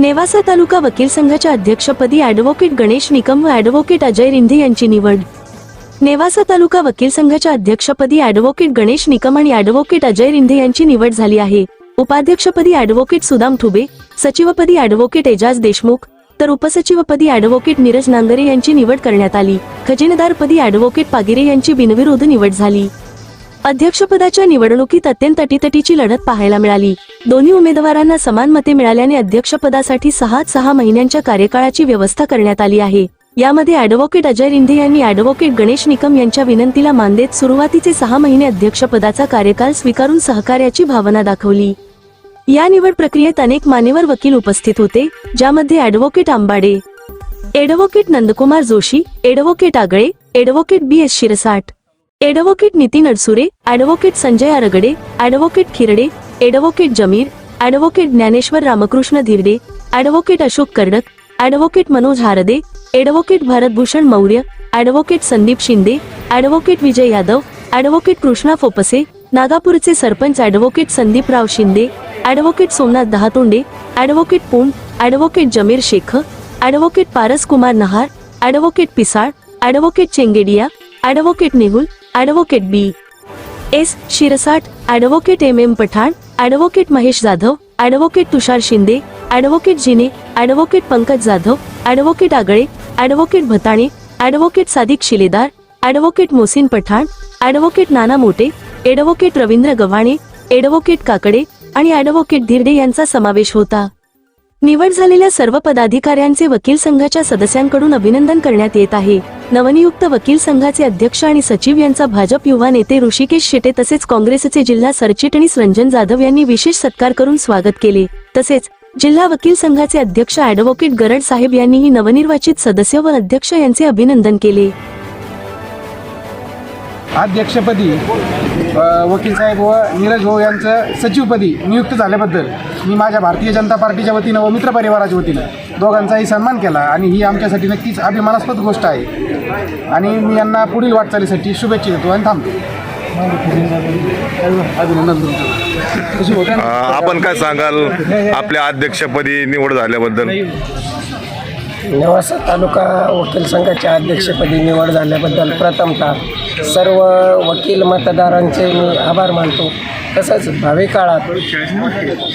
नेवासा तालुका वकील संघाच्या अध्यक्षपदी ॲडव्होकेट गणेश निकम व ॲडव्होकेट अजय रिंधे यांची निवड. नेवासा तालुका वकील संघाच्या अध्यक्षपदी ॲडव्होकेट गणेश निकम आणि ॲडव्होकेट अजय रिंधे यांची निवड झाली आहे. उपाध्यक्षपदी ॲडव्होकेट सुदाम ठुबे सचिवपदी ॲडव्होकेट एजाज देशमुख तर उपसचिवपदी ॲडव्होकेट नीरज नांगरे यांची निवड करण्यात आली. खजिनदारपदी ॲडव्होकेट पागिरे यांची बिनविरोध निवड झाली. अध्यक्षपदाच्या निवडणुकीत अत्यंत अटीतटीची लढत पाहायला मिळाली. दोन्ही उमेदवारांना समान मते मिळाल्याने अध्यक्षपदासाठी सहा सहा महिन्यांच्या कार्यकाळाची व्यवस्था करण्यात आली आहे. यामध्ये ॲडव्होकेट अजय रिंधे यांनी ॲडव्होकेट गणेश निकम यांच्या विनंतीला मान देत सुरुवातीचे सहा महिने अध्यक्षपदाचा कार्यकाल स्वीकारून सहकार्याची भावना दाखवली. या निवड प्रक्रियेत अनेक मान्यवर वकील उपस्थित होते ज्यामध्ये advocate Ambade advocate Nandkumar Joshi advocate Agale advocate B S Shirsat advocate Nitin Adsure advocate Sanjay Argade advocate Khirade advocate Jamir advocate Dnyaneshwar Ramkrishna Dhirde advocate Ashok Kardak advocate Manoj Harde advocate Bharatbhushan Maurya advocate Sandeep Shinde advocate Vijay Yadav advocate Krishna Phopse नागापूरचे sarpanch advocate Sandeeprao Shinde advocate Somnath Dahatonde advocate पून advocate Jamir Shaikh advocate Paras Kumar Nahar advocate Pisal advocate Chengedia advocate Nehul advocate B S Shirsat advocate M M Pathan advocate Mahesh Jadhav advocate Tushar Shinde advocate Jine advocate Pankaj Jadhav advocate Agale advocate Bhatane advocate Sadiq Shiledar advocate Mohsin Pathan advocate Nana Mote advocate Ravindra Gavhane advocate Kakade आणि advocate धिरडे यांचा समावेश होता निवड झालेल्या सर्व पदाधिकाऱ्यांचे वकील संघाच्या सदस्यांकडून अभिनंदन करण्यात येत आहे. नवनियुक्त वकील संघाचे अध्यक्ष आणि सचिव यांचा भाजप युवा नेते ऋषिकेश शेटे तसेच काँग्रेसचे जिल्हा सरचिटणीस रंजन जाधव यांनी विशेष सत्कार करून स्वागत केले. तसेच जिल्हा वकील संघाचे अध्यक्ष अॅडव्होकेट गरड साहेब यांनीही नवनिर्वाचित सदस्य व अध्यक्ष यांचे अभिनंदन केले. अध्यक्षपदी वकील साहेब व नीरज भाऊ यांचं सचिवपदी नियुक्त झाल्याबद्दल मी माझ्या भारतीय जनता पार्टीच्या वतीनं व मित्र परिवाराच्या वतीनं दोघांचाही सन्मान केला आणि ही आमच्यासाठी नक्कीच अभिमानास्पद गोष्ट आहे. आणि मी यांना पुढील वाटचालीसाठी शुभेच्छा देतो आणि थांबतो. आपण काय सांगाल? आपल्या अध्यक्षपदी निवड झाल्याबद्दल. नेवासा तालुका वकील संघाच्या अध्यक्षपदी निवड झाल्याबद्दल प्रथमतः सर्व वकील मतदारांचे मी आभार मानतो. तसंच भावी काळात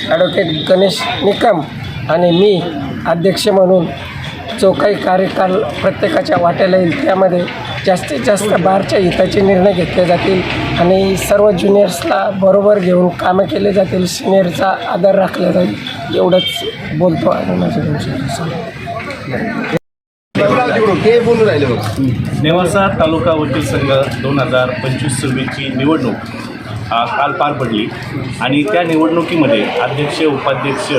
ॲडव्होकेट गणेश निकम आणि मी अध्यक्ष म्हणून जो काही कार्यकाल प्रत्येकाच्या वाट्याला येईल त्यामध्ये जास्तीत जास्त बारच्या हिताचे निर्णय घेतले जातील आणि सर्व ज्युनियर्सला बरोबर घेऊन कामं केले जातील. सिनियरचा आदर राखला जाईल. एवढंच बोलतो आणि माझं नेवासा तालुका वकील संघ दोन हजार पंचवीस सव्वीसची निवडणूक काल पार पडली. आणि त्या निवडणुकीमध्ये अध्यक्ष उपाध्यक्ष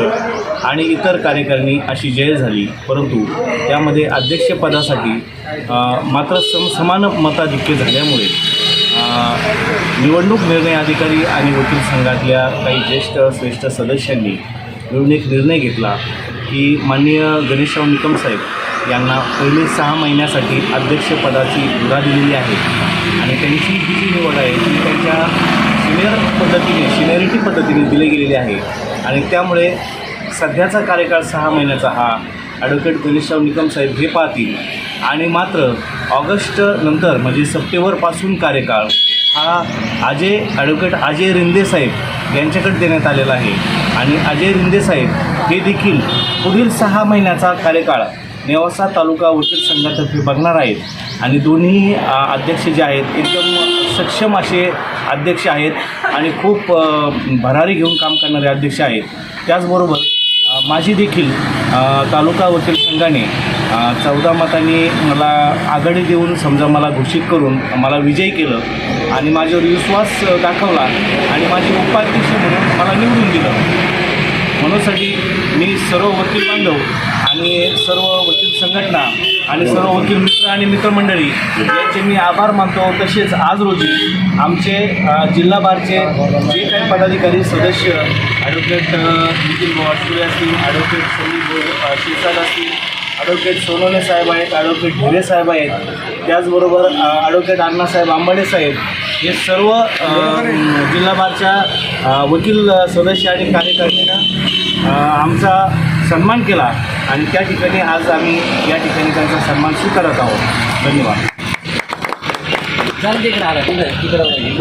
आणि इतर कार्यकारिणी अशी जय झाली. परंतु त्यामध्ये अध्यक्षपदासाठी मात्र सम समान मताधिक्य झाल्यामुळे निवडणूक निर्णय अधिकारी आणि वकील संघातल्या काही ज्येष्ठ श्रेष्ठ सदस्यांनी मिळून एक निर्णय घेतला. की माननीय गणेशराव निकम साहेब यांना पहिले सहा महिन्यासाठी अध्यक्षपदाची मुभा दिलेली आहे. आणि त्यांची ही जी निवड आहे ती त्यांच्या सिनियर पद्धतीने सिनियरिटी पद्धतीने दिली गेलेली आहे. आणि त्यामुळे सध्याचा कार्यकाळ सहा महिन्याचा हा ॲडव्होकेट गणेशराव निकम साहेब हे पाहतील. आणि मात्र ऑगस्ट नंतर म्हणजे सप्टेंबरपासून कार्यकाळ हा अजय ॲडव्होकेट अजय रिंदे साहेब यांच्याकडे देण्यात आलेला आहे. आणि अजय रिंदे साहेब हे देखील पुढील सहा महिन्याचा कार्यकाळ नेवासा तालुका वकील संघातर्फे बघणार आहेत. आणि दोन्ही अध्यक्ष जे आहेत एकदम सक्षम असे अध्यक्ष आहेत आणि खूप भरारी घेऊन काम करणारे अध्यक्ष आहेत. त्याचबरोबर माझी देखील तालुका वकील संघाने चौदा मतांनी मला आघाडी देऊन समजा मला घोषित करून मला विजयी केलं आणि माझ्यावर विश्वास दाखवला आणि माझे उपाध्यक्ष म्हणून मला निवडून दिलं. म्हणूनसाठी मी सर्व वकील बांधव आणि सर्व वकील संघटना आणि सर्व वकील मित्र आणि मित्रमंडळी यांचे मी आभार मानतो. तसेच आज रोजी आमचे अ, जिल्हा बारचे जे काही पदाधिकारी सदस्य ॲडव्होकेट नितीन भाऊ असतील ॲडव्होकेट संदीप भाऊ शिरसाट असतील ॲडव्होकेट सोनवणे साहेब आहेत ॲडव्होकेट ढिरे साहेब आहेत त्याचबरोबर ॲडव्होकेट अण्णासाहेब आंबाडे साहेब हे सर्व जिल्हा बारच्या वकील सदस्य आणि कार्यकारिणीनं अ, आमचा सन्मान केला आणि त्या ठिकाणी आज आम्ही या ठिकाणी त्यांचा सन्मान स्वीकारत आहोत. धन्यवाद. जाऊन तिकडे आला तिकडे तिकडे.